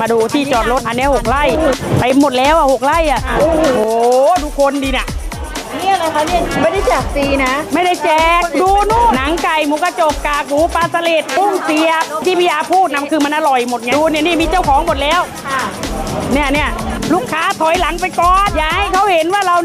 มาดูที่จอดรถอันเนี้ยหกไร่ไปหมดแล้วอะหกไร่อะโอ้โหดูคนดีน่ะนี่อะไรคะเนี่ยไม่ได้แจกฟรีนะ ไม่ได้แจกดูนู่นหนังไก่หมูกระจกกากหมูปลาสลิดกุ้งเสียบที่พี่ยาพูดนะคือมันอร่อยหมดไงดูเนี่ยนี่มีเจ้าของหมดแล้วค่ะเนี่ยเนี่ยลูกค้าถอยหลังไปก่อนอย่าให้เขาเห็นว่าเรา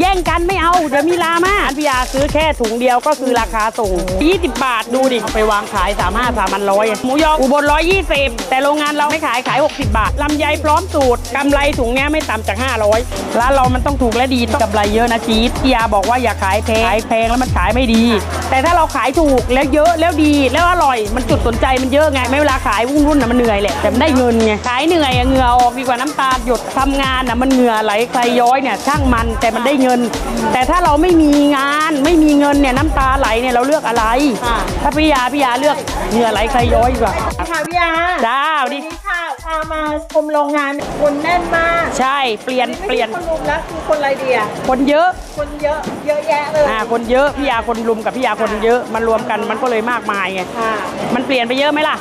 แย่งกันไม่เอา เดี๋ยวมีลามาพี่ยาซื้อแค่ถุงเดียวก็คือราคาส่ง 20 บาทดูดิไปวางขาย3 5 3 0 0ร้อยหมูยออุบล120 แต่โรงงานเราไม่ขายขาย 60 บาทลำไยพร้อมสูตรกำไรถุงเนี้ยไม่ต่ำจาก 500ร้านเรามันต้องถูกและดีต้องกำไรเยอะนะจี๊ดพี่ยาบอกว่าอย่าขายแพงขายแพงแล้วมันขายไม่ดี แต่ถ้าเราขายถูกแล้วเยอะแล้วดีแล้วอร่อยมันจุดสนใจมันเยอะไงไม่เวลาขายวุ่นวุ่นนะมันเหนื่อยแหละแต่มันได้เงินไงขายเหนื่อยเหงื่อออกดีกว่าน้ำตาหยดทำงานอะมันเหงื่อไหลใครย้อยเนี่ยช่างมันแต่มันได้เงินแต่ถ้าเราไม่มีงานไม่มีเงินเนี่ยน้ำตาไหลเนี่ยเราเลือกอะไรถ้าพี่ยาพี่ยาเลือกเหงื่อไหลใครย้อยดีกว่าค่ะพี่ยาจ้าสวัสวันดีนี้ค่ะพามาชมโรงงานคนแน่นมากใช่เปลี่ยนเปลี่ยนไม่ใช่คนรุมแล้วคือคนอะไรดีอะคนเยอะคนเยอะเยอะแยะเลยอ่าคนเยอะพี่ยาคนรุมกับพี่ยาคนเยอะมันรวมกันมันก็เลยมากมายไงค่ะ มันเปลี่ยนไปเยอะไหมล่ะ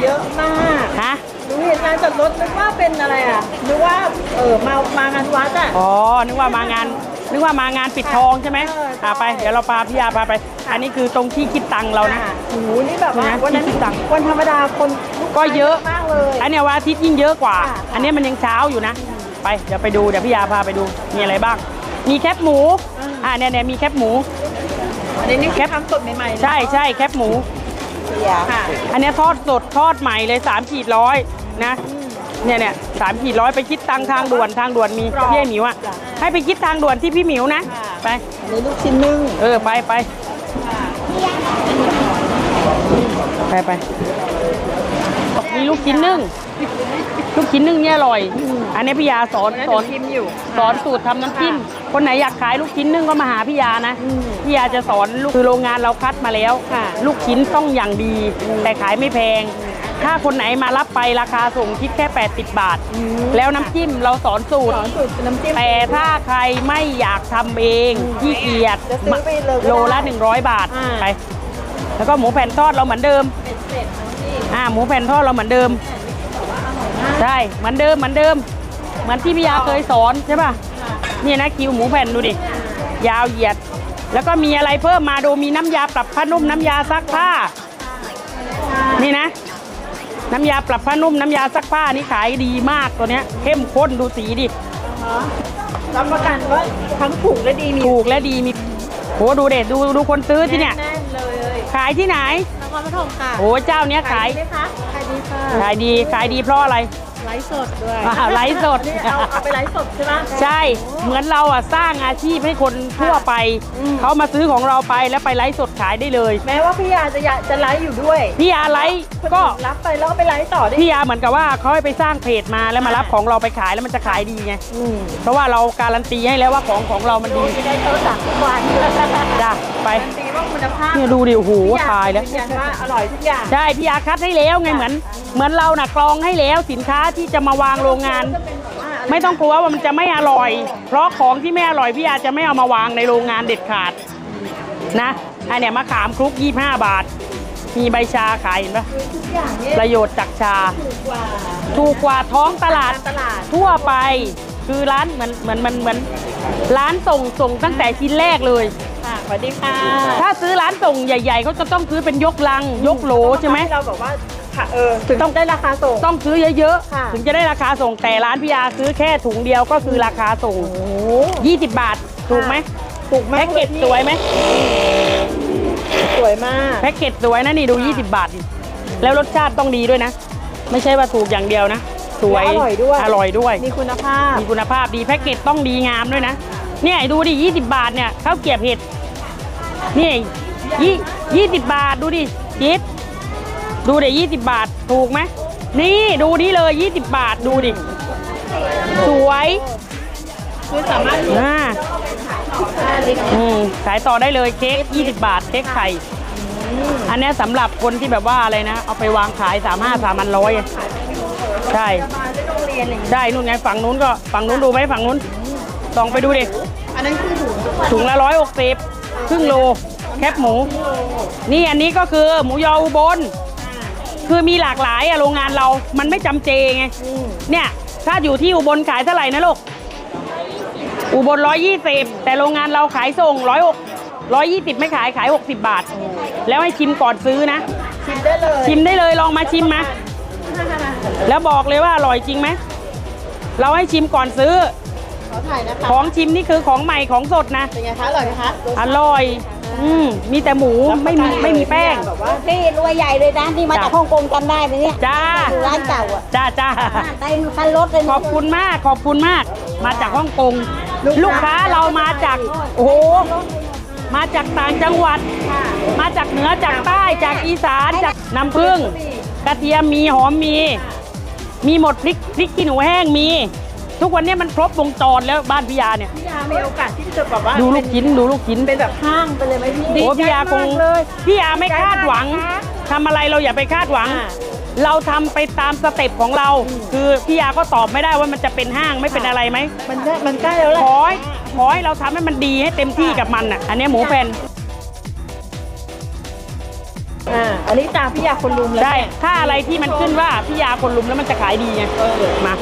เยอะมากฮะหนูเห็นงานจอดรถนึกว่าเป็นอะไรอะนึกว่าเออมามางานวัดอะอ๋อนึกว่ามางาน นึกว่ามางานปิดทองใช่ไหมเออใช่ อ่าไป เดี๋ยวเราพาพี่ยาพาไป อันนี้คือตรงที่คิดตังค์เรานะอ่โอ้โหนี่แบบว่านะวันนั้นที่ตังค์วันธรรมดาคนลูค้าก็เยอะมากเลย อันเนี้ยวันอาทิตย์ยิ่งเยอะกว่า ค่ะ อันเนี้ยมันยังเช้าอยู่นะ ไป เดี๋ยวไปดู เดี๋ยวพี่ยาพาไปดู มีอะไรบ้าง มีแคบหมู อ่าเนี่ยเนี่ยมีแคบหมู อันนี้นี่แค่ทำสดใหม่ๆนะใช่ใช่แคบหมูค่ะ อันเนี้ยทอดสดทอดใหม่เลย3ขีดร้อยนะ เนี่ยเนี่ยสามขีดร้อยไปคิดตังค์ทางด่วนทางด่วนมีกรอบพี่ไอ้หมิวอะจ้ะให้ไปคิดทางด่วนที่พี่หมิวนะค่ะไปอันนี้ลูกชิ้นนึ่งเออไปไปไปไปมีลูกชิ้นนึ่งลูกชิ้นนึ่งเนี่ยอร่อย อันนี้พี่ยาสอนสอนชิมอยู่สอนสูตรทำน้ำจิ้มคนไหนอยากขายลูกชิ้นนึ่งก็มาหาพี่ยานะอืมพี่ยาจะสอนลูกคือโรงงานเราคัดมาแล้วค่ะลูกชิ้นต้องอย่างดี แต่ขายไม่แพง ถ้าคนไหนมารับไปราคาส่งคิดแค่ 80 บาท แล้วน้ำจิ้มเราสอนสูตสรอนสูตรน้ำจิ้ม แต่ถ้าใครไม่อยากทำเองขี้เกียจจะซื้อไปเลยก็ได้โลละ 100 บาทอ่า ไป แล้วก็หมูแผ่นทอดเราเหมือนเดิมเสร็จทั้งที่อ่าหมูแผ่นทอดเราเหมือนเดิม ใช่เหมือนเดิมเหมือนเดิม เหมือนที่พี่ยาเคยสอนใช่ป่ะนี่นะคิวหมูแผ่นดูดิยาวเหยียด แล้วก็มีอะไรเพิ่มมาดูมีน้ำยาปรับผ้านุ่มน้ำยาซักผ้า นี่นะ น้ำยาปรับผ้านุ่มน้ำยาซักผ้านี่ขายดีมากตัวเนี้ยเข้มข้นดูสีดิรับประกันว่าทั้งถูกและดีมีถูกและดีมีโหดูเด็ดดูดูคนซื้อที่เนี่ยแน่นๆเลยขายที่ไหนนครปฐมค่ะโอ้เจ้าเนี้ยขายดีไหมคะขายดีค่ะขายดีขายดีเพราะอะไร ไลฟ์สดด้วยอ่าไลฟ์สด นี่เอาเอาไปไลฟ์สดใช่ไหม ใช่ เหมือนเราอะสร้างอาชีพให้คนทั่วไป อืม เขามาซื้อของเราไปแล้วไปไลฟ์สดขายได้เลย แม้ว่าพี่ยาจะอยากจะไลฟ์อยู่ด้วยพี่ยาไลฟ์คนก็อื่นรับไปแล้วก็ไปไลฟ์ต่อได้พี่ยาเหมือนกับว่าเขาให้ไปสร้างเพจมาแล้วมารับของเราไปขายแล้วมันจะขายดีไง อืมเพราะว่าเราการันตีให้แล้วว่าของของเรามันดูดีจะได้โต๊ะจากทุกวันจ้ะไปการันตีว่า คุณภาพเนี่ยดูดิโอ้โหพี่ตายแล้ว ยืนยันว่าอร่อยทุกอย่างใช่พี่ยาคัดให้แล้วไงเหมือน เหมือนเราน่ะกรองให้แล้วสินค้าที่จะมาวางโรงงานจะเป็นแบบว่าะรไม่ต้องกลัวว่ามันจะไม่อร่อย เพราะของที่ไม่อร่อยพี่ยาจะไม่เอามาวางในโรงงานเด็ดขาดนะอันเนี้ยมะขามคลุก 25 บาท มีใบชาขายเห็นปะคือทุกอย่างเนี่ยประโยชน์จากชา ถูกกว่าถูกกว่าท้องตลาดตตลาดทั่วไปคือร้านเหมือนเหมือนมันเหมือนร้านส่งส่งตั้งแต่ชิ้นแรกเลยค่ะส วัสดีค่ะถ้าซื้อร้านส่งใหญ่ๆเขาจะต้องซื้อเป็นยกลัง ยกโหลใช่ไหมเราแบบว่าค่ะเออถึงต้องได้ราคาส่ง ต้องซื้อเยอะค่ะ ๆ ถึงจะได้ราคาส่งแต่ร้านพี่ยาซื้อแค่ถุงเดียวก็คือราคาส่ง โอ้โห20 บาท ถูกไหมถูกมากแพ็กเกจสวยไหมสวยมากแพ็กเกจสวยนะนี่ดู 20 บาทดิแล้วรสชาติต้องดีด้วยนะ ไม่ใช่ว่าถูกอย่างเดียวนะ สวยและอร่อยด้วยอร่อยด้วย มีคุณภาพ มีคุณภาพดีแพ็กเกจต้องดีงามด้วยนะ เนี่ยดูดิ 20 บาทเนี่ยข้าวเกรียบเห็ด นี่ยี่ยี่สิบบาทดูดิจิ๊ดดูเดี๋ยว20บาทถูกไหมนี่ดูนี่เลย20บาทดูดิ สวยคือสามารถอ่าอืมขายต่อได้เลยเค้ก20บาทเค้กไข่อันเนี้ยสำหรับคนที่แบบว่าอะไรนะ เอาไปวางขาย3 5 3 0 0ร้อยใช่มาที่โรงเรียนอะไรอย่างเงี้ยได้นู่นไงฝั่งนู้นก็ฝั่งนู้นดูไหมฝั่งนู้นส่องไปดูดิอันนั้นคือถุงถุงละร้อยหกสิบ ครึ่งโลแคบหมู นี่อันนี้ก็คือหมูยออุบล คือมีหลากหลายอะโรงงานเรา มันไม่จำเจไงอืมเนี่ย ถ้าอยู่ที่อุบลขายเท่าไหร่นะลูก อุบลร้อยยี่สิบแต่โรงงานเราขายส่งร้อยหกร้อยยี่สิบไม่ขายขายหกสิบบาท แล้วให้ชิมก่อนซื้อนะ ชิมได้เลย ชิมได้เลยลองมาชิมมาแล้วบอกเลยว่าอร่อยจริงไหม เราให้ชิมก่อนซื้อ ขอถ่ายนะคะ ของชิมนี่คือของใหม่ของสดนะ เป็นไงคะ อร่อยไหมคะอร่อย อืมมีแต่หมูไม่มีไม่มีแป้ง แบบว่าพี่รวยใหญ่เลยนะที่มาจ้ะ จากฮ่องกงจำได้ไหมเนี่ยจ้า อยู่ร้านเก่าอะจ้าจ้าเต็มคันรถเลยขนะอบคุณมากขอบคุณมาก มาจากฮ่องกงลูกค้าเรามาจาก โอ้โหมาจากต่างจังหวัด มาจากเหนือจากใต้จากอีสานจากน้ำผึ้งกระเทียมมีหอมมี มีหมดพริกพริกขี้หนูแห้งมี ทุกวันนี้มันครบวงจรแล้วบ้านพิยาเนี่ย พี่ยามีโอกาสที่จะแบบว่าดูลูกชิ้นดูลูกชิ้น เป็นแบบห้างไปเลยไหมพี่โอ้พี่ยาคงพี่ยาไม่คาดหวังทำอะไรเราอย่าไปคาดหวัง อ่าเราทำไปตามสเต็ปของเรา คือพี่ยาก็ตอบไม่ได้ว่ามันจะเป็นห้างไม่เป็นอะไรไหมมันได้มันใกล้แล้วแหละขอให้ขอให้เราทำให้มันดีให้เต็มที่กับมันอะ อันนี้หมูแผ่น อ่าอันนี้ตามพี่ยาคนลุมแล้วได้ถ้าอะไรที่มันขึ้นว่าพี่ยาคนลุมแล้วมันจะขายดีไงมา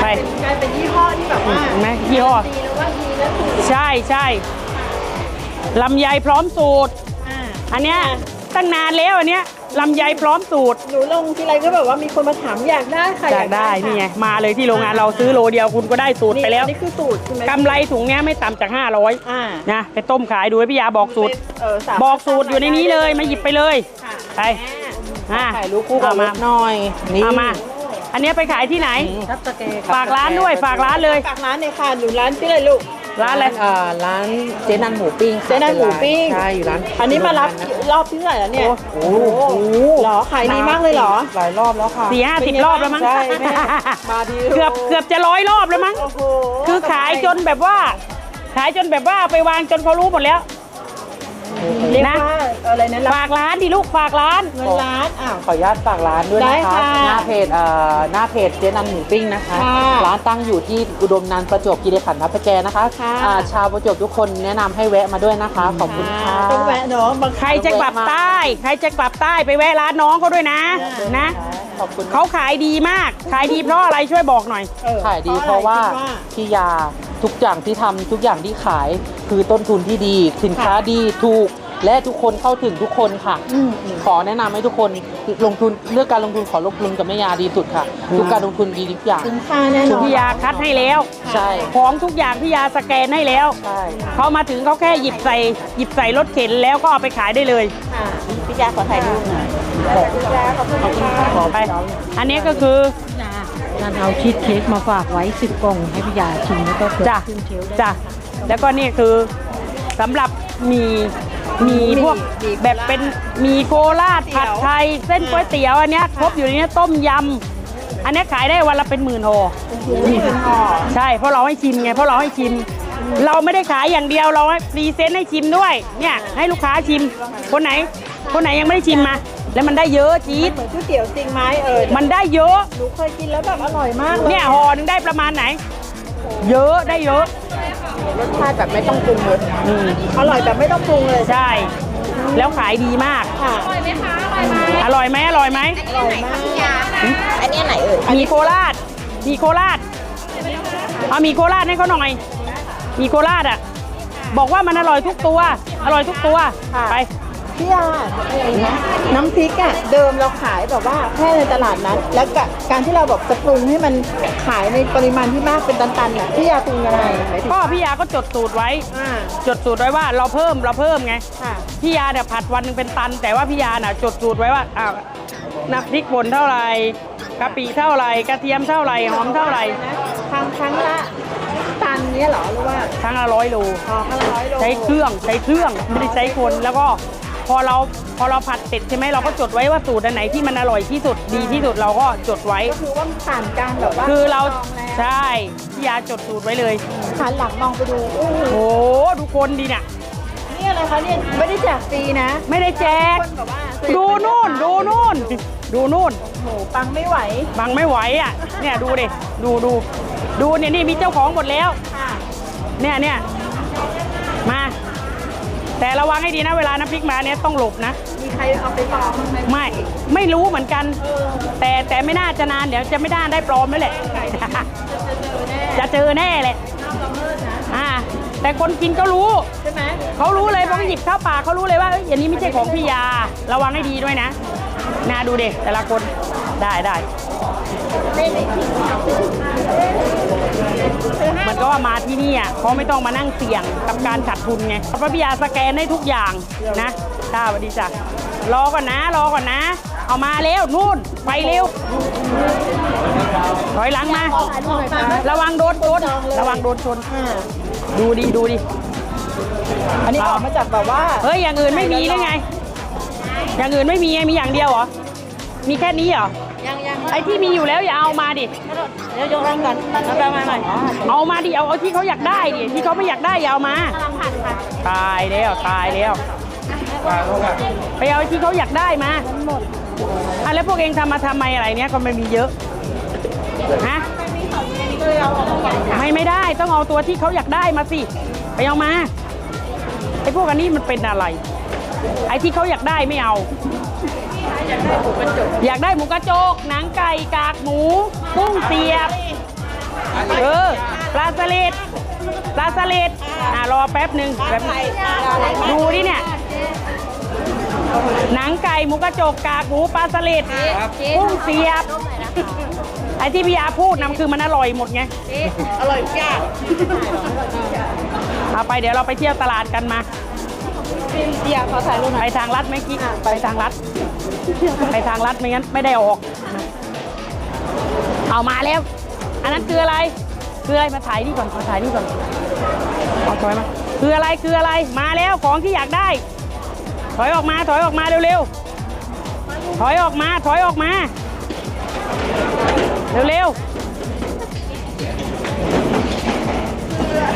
ไปกลายเป็นยี่ห้อที่แบบว่าเห็นไหมยี่ห้อ ดีแล้วว่าดีแล้วถูกใช่ใช่ลำไยพร้อมสูตร อ่าอันเนี้ยตั้งนานแล้วอันเนี้ย ลำไยพร้อมสูตรหนูลงทีไรก็แบบว่ามีคนมาถามอยากได้ค่ะอยากได้ค่ะนี่ไงมาเลยที่โรงงานเราซื้อโลเดียวคุณก็ได้สูตรไปแล้วนี่คือสูตรใช่ไหมกำไรถุงเนี้ยไม่ต่ำจาก 500อ่านะไปต้มขายดูให้พี่ยาบอกสูตรเออสามารถบอกสูตรอยู่ในนี้เลยมาหยิบไปเลยค่ะไปอะถ่ายรูปคู่กับเอารมาถหน่อยนี่เอามาอันเนี้ยไปขายที่ไหนทับตะเกฝากร้านด้วยฝากร้านเลยฝากร้านเลยค่ะหนูร้านชื่ออะไรลูก ร้านอะไรอ่าร้านเจนันหมูปิ้งค่ะเจ๊นันหมูปิ้ง ใช่อยู่ร้านอันนี้มารับรอบที่เท่าไหร่แล้วเนี่ยโอ้โหเหรอขายดีมากเลยเหรอ หลายรอบแล้วค่ะสี่ห้าสิบรอบแล้วมั้งใช่แม่มาทีเกือบเกือบจะร้อยรอบแล้วมั้ง โอ้โหคือขายจนแบบว่า ขายจนแบบว่าเอาไปวางจนเขารู้หมดแล้ว เรียกนะ ว่าอะไรนะรับฝากร้านดิลูกฝากร้าน เงินล้านอ้าว ขออนุญาตฝากร้านด้วยได้นะคะค่ะหน้าเพจเอ่อหน้าเพจเจนันหมูปิ้งนะคะ ค่ะร้านตั้งอยู่ที่อุดมนันท์ประจวบคีรีขันธ์ทับพระแกนะคะค่ะอ่าชาวประจวบทุกคนแนะนำให้แวะมาด้วยนะคะ ขอบคุณค่ะ ต้องแวะเนาะบางใครจะกลับใต้ใครจะกลับใต้ไปแวะร้านน้องเขาด้วยนะนะ ขอบคุณเขาขายดีมาก ขายดีเพราะอะไรช่วยบอกหน่อย เออขายดีเพราะว่าคิดว่าพี่ยา ทุกอย่างที่ทำทุกอย่างที่ขายคือต้นทุนที่ดี สินค้าดีถูก และทุกคนเข้าถึงทุกคนค่ะอืมอืมขอแนะนำให้ทุกคนลงทุนเลือกการลงทุนขอลงทุนกับแม่ยาดีสุดค่ะทุกการลงทุนดีทุกอย่างสินค้าแน่นอนพี่ยาคัดให้แล้วใช่ของทุกอย่างพี่ยาสแกนให้แล้วใช่เขามาถึงเขาแค่หยิบใส่หยิบใส่รถเข็นแล้วก็เอาไปขายได้เลยค่ะพี่ยาขอถ่ายรูปหน่อยขอบคุณค่ะขอไปอันนี้ก็คือ ท่านเอาชีสเค้กมาฝากไว้สิบกล่องให้พี่ยาชิมแล้วก็เกิดจ้ะขึ้นเชลฟ์ได้ จ้ะแล้วก็นี่คือสำหรับมีมีพวกแบบเป็นมีโคราชผัดไทยเส้นก๋วยเตี๋ยวอันเนี้ยครบอยู่ในนี้ต้มยำอันเนี้ยขายได้วันละเป็นหมื่นห่อ นี่เป็นห่อใช่เพราะเราให้ชิมไงเพราะเราให้ชิม เราไม่ได้ขายอย่างเดียวเราให้พรีเซนต์ให้ชิมด้วย เนี่ย ให้ลูกค้าชิมคนไหน คนไหนยังไม่ได้ชิมมา แล้วมันได้เยอะจี๊ดเหมือนก๋วยเตี๋ยวจริงไหมเออมันได้เยอะหนูเคยกินแล้วแบบอร่อยมากเลยเนี่ยห่อหนึงได้ประมาณไหน เยอะได้เยอะรสชาติแบบไม่ต้องปรุงเลยอืมอร่อยแบบไม่ต้องปรุงเลยใช่ แล้วขายดีมาก ค่ะอร่อยไหมอร่อยไหมอร่อยมากอันนี้ไหนเอ่ยมีโคราช มีโคราชเอามีโคราชให้เขาหน่อย มีโคราชอะ บอกว่ามันอร่อยทุกตัว อร่อยทุกตัว ไป พี่ยาอะไรนะน้ำพริกอะเดิมเราขายแบบว่าแค่ในตลาดนัดแล้วกะการที่เราแบบจะปรุงให้มันขายในปริมาณที่มากเป็นตันๆน่ะพี่ยาปรุงยังไงหมายถึงก็พี่ยาก็จดสูตรไว้ อ่าจดสูตรไว้ว่าเราเพิ่มเราเพิ่มไง ค่ะพี่ยาเนี่ยผัดวันหนึงเป็นตัน แต่ว่าพี่ยาน่ะจดสูตรไว้ว่าอ้าวน้ำพริกป่นเท่าไหร่กะปิเท่าไหร่กระเทียมเท่าไหร่หอมเท่าไหร่ครั้งครั้งละตันเนี้ยเหรอหรือว่าทั้งละร้อยโล พอครั้งละร้อยโลใช้เครื่องใช้เครื่องไม่ได้ใช้คนแล้วก็ พอเราพอเราผัดเสร็จใช่ไหมเราก็จดไว้ว่าสูตรอันไหนที่มันอร่อยที่สุดดีที่สุดเราก็จดไว้ ก็คือว่ามันผ่านการแบบว่าคือเราลงแล้วใช่พี่ยาจดสูตรไว้เลย หันหลังมองไปดูโอ้โหโอ้โหดูคนดีเนี่ยนี่อะไรคะเนี่ยไม่ได้แจกฟรีนะไม่ได้แจก คนแบบว่าดูนู่นดูนู่น ดูนู่นโอ้โหปังไม่ไหวบังไม่ไหวอะ เนี่ยดูดิ ดูดู ดูเนี่ยนี่มีเจ้าของหมดแล้ว ค่ะเนี่ยเนี่ยมา แต่ระวังให้ดีนะเวลาน้ำพริกมาเนี่ยต้องหลบนะ มีใครเอาไปปลอมบ้างไหมไม่ไม่รู้เหมือนกัน แต่แต่ไม่น่าจะนานเดี๋ยวจะไม่ได้ได้ปลอมแล้วแหละ จะเจอแน่แหละอ่าแต่คนกินก็รู้ใช่ไหมเขารู้เลยพอเขาหยิบเข้าปากเขารู้เลยว่าเอ้ยอย่างนี้ไม่ใช่ของพี่ยา ระวังให้ดีด้วยนะนาดูเด็กแต่ละคนได้ได้ มันก็ว่ามาที่นี่อะเขาไม่ต้องมานั่งเสี่ยงกับการขาดทุนไงเพราะพี่ยาสแกนได้ทุกอย่างนะจ้าสวัสดีจ้ะรอก่อนนะ รอก่อนนะ เอามาเร็วนู่นไปเร็วถอยหลังมา ระวังโดนชนระวังโดนชนดูดิดูดิอันนี้ออกมาจากแบบว่าเฮ้ยอย่างอื่นไม่มีหรือไง อย่างอื่นไม่มีมีอย่างเดียวเหรอมีแค่นี้เหรอ ไอ้ที่มีอยู่แล้วอย่าเอามาดิเดี๋ยวยกร่างกันเอาไปมาหน่อยเอามาดิเอาเอาที่เขาอยากได้ดิที่เขาไม่อยากได้อย่าเอามาตายแล้วตายแล้วไปเอาที่เขาอยากได้มาอะแล้วพวกเองทำมาทำไมอะไรเนี้ยก็ไม่มีเยอะฮะไม่ไม่ได้ต้องเอาตัวที่เขาอยากได้มาสิไปเอามาไอ้พวกอันนี้มันเป็นอะไร ไอ้ที่เขาอยากได้ไม่เอา อยากได้หมูกระจก หนังไก่กากหมูกุ้งเสียบ เออ ปลาสลิด ปลาสลิดอะรอแป๊บหนึ่งแป๊บนึงดูดิเนี่ย หนังไก่หมูกระจกกากหมูปลาสลิดกุ้งเสียบ ไอ้ที่พี่ยาพูดนำคือมันอร่อยหมดไง อร่อยยากเอาไปเดี๋ยวเราไปเที่ยวตลาดกันมาเดียวขอถ่ายรูปหน่ไปอยทางลัดไหมกิ๊กไปทางลัด ไปทางลัดไม่งั้นไม่ได้ออก เอามาแล้ว อันนั้นคืออะไร คืออะไรมาถ่ายนี่ก่อนมาถ่ายนี่ก่อนเอาถอยมาคืออะไรคืออะไรมาแล้วของที่อยากได้ ถอยออกมาถอยออกมาเร็วๆถอยออกมาถอยออกมา เร็ว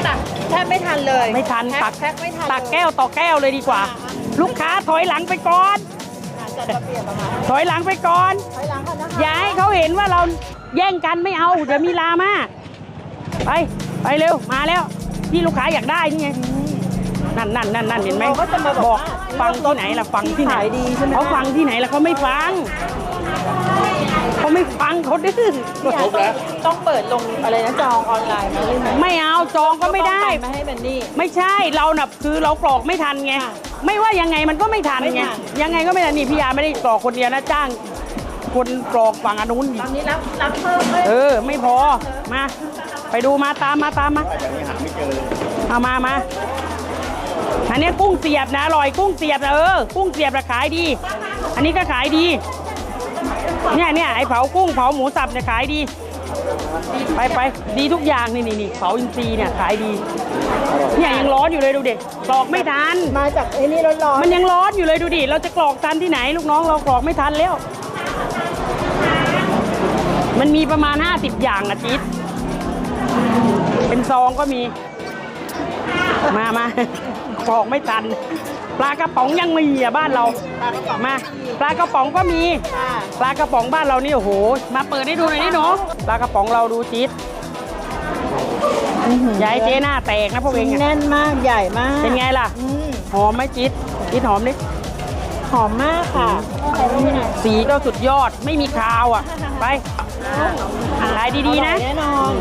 ตักแทบไม่ทันเลยๆไม่ทันแพ็ตัคกแพ็คไม่ทันตักแก้วต่อแก้วเลยดีกว่า ลูกค้าถอยหลังไปก่อน จัดระเบียบอะค่ะถอยหลังไปก่อน ถอยหลังก่อนนะคะอย่าให้เขาเห็นว่าเราแย่งกันไม่เอาเดี๋ยวมีลามาไปไปเร็วมาแล้ว ที่ลูกค้าอยากได้นี่ไงนั่นนั่นนั่นนั่นเห็นไหมเราก็จะมาบบออกกฟังที่ไหนล่ะฟังที่ไหนขายดีใช่ไหม เขาฟังที่ไหนล่ะเขาไม่ฟัง เขาไม่ฟังเขาดื้อพี่ยาต้องต้องเปิดลงอะไรนะจองออนไลน์มาเลยไหมไม่เอาจองก็ไม่ได้ป้องกันไม่ให้มันนี่ ไม่ใช่เราน่ะคือเรากรอกไม่ทันไงค่ะไม่ว่ายังไงมันก็ไม่ทันไม่ไงทัน ยังไงก็ไม่ทันนี่พี่ยาไม่ได้กรอกคนเดียวนะจ้าง คนกรอกฝั่งอนนุนอีตกอนนี้รับรับเพิ่มเลยเออ ไม่พอมาไปดูมาตามมาตามมาเอามามาอันนี้กุ้งเสียบนะอร่อยกุ้งเสียบนะเออกุ้งเสียบนะขายดี อันนี้ก็ขายดี เนี่ยเนี่ยไอเผากุ้งเผาหมูสับเนี่ยขายดี ไปไปดีทุกอย่างนี่นี่นี่เผาอินทรีย์เนี่ยขายดี เนี่ยยังร้อนอยู่เลยดูเด็กกรอกไม่ทัน มาจากไอ้นี่ร้อนๆมันยังร้อนอยู่เลยดูดิ เราจะกรอกทันที่ไหนลูกน้องเรากรอกไม่ทันแล้ว มันมีประมาณ 50 อย่างอะจิ๊ดเป็นซองก็มี มามา กรอกไม่ทัน ปลากระป๋องยังมีอะบ้านเรา มา ปลากระป๋องก็มีค่ะปลากระป๋องบ้านเรานี่โอ้โห มาเปิดให้ดูหน่อยนี่หนูปลากระป๋องเราดูจิ๊ดอย่าให้เจ๊หน้าแตกนะพวกเองอะแน่นมากใหญ่มากเป็นไงล่ะ อืมหอมไหมจิ๊ดจิ๊ดหอมดิหอมมากค่ะสีก็สุดยอดไม่มีคาวอะ ไปขายดีๆนะอร่อยแน่นอน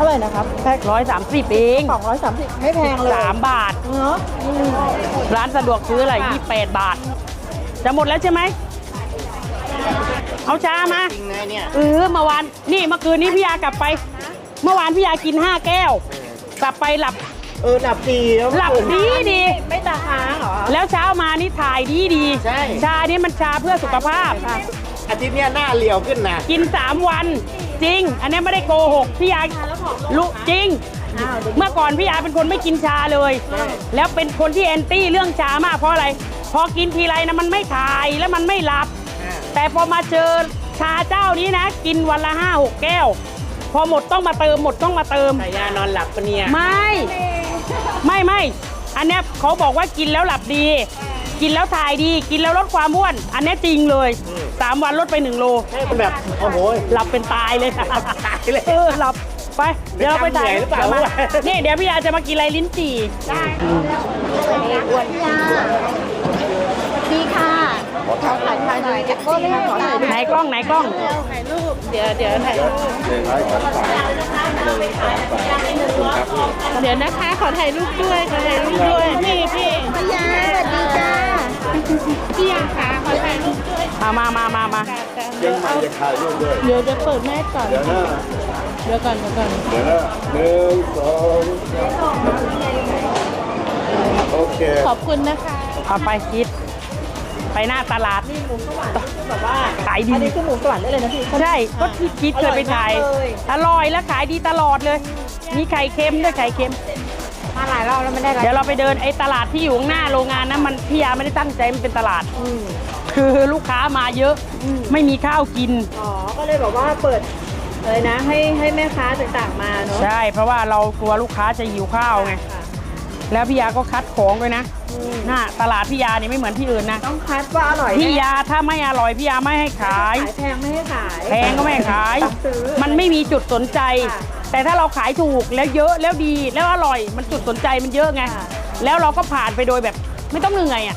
เท่าไหร่นะครับแพ็คร้อยสามสิบเองสองร้อยสามสิบไม่แพงเลยสามบาท เนาะอืมร้านสะดวกซื้ออะไรยี่แปดบาท จะหมดแล้วใช่ไหม เอาชามาเออเมื่อวาน นี่เมื่อคืนนี้พี่ยากลับไป เมื่อวานพี่ยากินห้าแก้ว กลับไปหลับ เออหลับดีแล้วหลับดีดี ไม่ตาค้างเหรอ แล้วเช้ามานี่ถ่ายดีดีใช่ ชานี่มันชาเพื่อสุขภาพ อาทิตย์เนี้ยหน้าเรียวขึ้นนะกิน 3 วัน จริง อันนี้ไม่ได้โกหกพี่ยารู้จริง เมื่อก่อนพี่ยาเป็นคนไม่กินชาเลย แล้วเป็นคนที่แอนตี้เรื่องชามากเพราะอะไร พอกินทีไรนะมันไม่ถ่ายแล้วมันไม่หลับ แต่พอมาเจอชาเจ้านี้นะ กินวันละห้าหกแก้ว พอหมดต้องมาเติมหมดต้องมาเติมสายยานอนหลับปะเนี่ยไม่ ไม่ไม่ อันเนี้ยเขาบอกว่ากินแล้วหลับดี กินแล้วถ่ายดีกินแล้วลดความอ้วน อันเนี้ยจริงเลยสามวันลดไปหนึ่งโลให้มันแบบโอ้โหหลับเป็นตายเลยตายเลยเออหลับไปเดี๋ยวเราไปถ่ายเหนื่อยหรือเปล่าดี๋ยวมานี่เดี๋ยวพี่ยาจะมากินอะไรลิ้นจี่ดีค่ะถ่ายถ่ายหน่อยก็เลยขอถ่ายไหนกล้องไหนกล้องถ่ายรูปเดี๋ยวเดี๋ยวถ่ายรูปเดี๋ยวนะคะขอถ่ายรูปด้วยขอถ่ายรูปด้วย พี่ยาค่ะขอถ่ายรูปด้วยมามามามามาเดี๋ยวเอาเดี๋ยวจะเปิดแม่ก่อน เดี๋ยวนะเดี๋ยวก่อนเดี๋ยวก่อนเดี๋ยวนะหนึ่งสองโอเคขอบคุณนะคะเอาไปคิด ไปหน้าตลาดแบบว่าขายดีอันนี้คือหมูสวรรค์ได้เลยนะพี่ใช่ก็ที่คิดเคยไปถ่ายอร่อยแล้วขายดีตลอดเลย มีไข่เค็มด้วยไข่เค็ม มาหลายรอบแล้วไม่ได้เดี๋ยวเราไปเดินไอ้ตลาดที่อยู่ข้างหน้าโรงงานนะมันพี่ยาไม่ได้ตั้งใจมันเป็นตลาดคือลูกค้ามาเยอะไม่มีข้าวกิน อ๋อ ก็เลยแบบว่าเปิดเลยนะ ให้ให้แม่ค้าต่างๆมาเนาะใช่เพราะว่าเรากลัวลูกค้าจะหิวข้าวไงค่ะแล้วพี่ยาก็คัดของด้วยนะหน้าตลาดพี่ยานี่ไม่เหมือนที่อื่นนะต้องคัดว่าอร่อยพี่ยาถ้าไม่อร่อยพี่ยาไม่ให้ขายขายแพงไม่ให้ขายแพงก็ไม่ให้ขาย ต้องซื้อ มันไม่มีจุดสนใจ ค่ะ แต่ถ้าเราขายถูกแล้วเยอะแล้วดีแล้วอร่อยมันจุดสนใจมันเยอะไงค่ะแล้วเราก็ผ่านไปโดยแบบไม่ต้องเหนื่อยอะ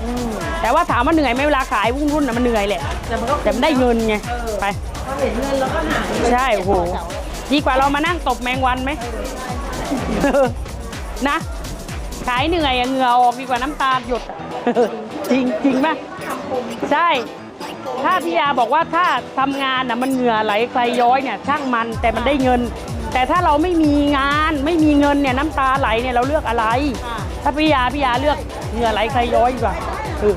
แต่ว่าถามว่าเหนื่อยไหมเวลาขายวุ่นรุ่นๆนะมันเหนื่อยแหละแต่มันก็แต่มันได้เงินไงไปพอเห็นเงินแล้วก็หาใช่โอ้โหดีกว่าเรามานั่งตบแมงวันไหมนะขายเหนื่อยอะเหงื่อออกดีกว่าน้ำตาหยดอะจริงจริงป่ะใช่ ถ้าพี่ยาบอกว่าถ้าทำงานน่ะมันเหงื่อไหลใครย้อยเนี่ยช่างมันแต่มันได้เงิน แต่ถ้าเราไม่มีงานไม่มีเงินเนี่ยน้ำตาไหลเนี่ยเราเลือกอะไร ถ้าพี่ยาพี่ยาเลือกเหงื่อไหลใครย้อยดีกว่าเออ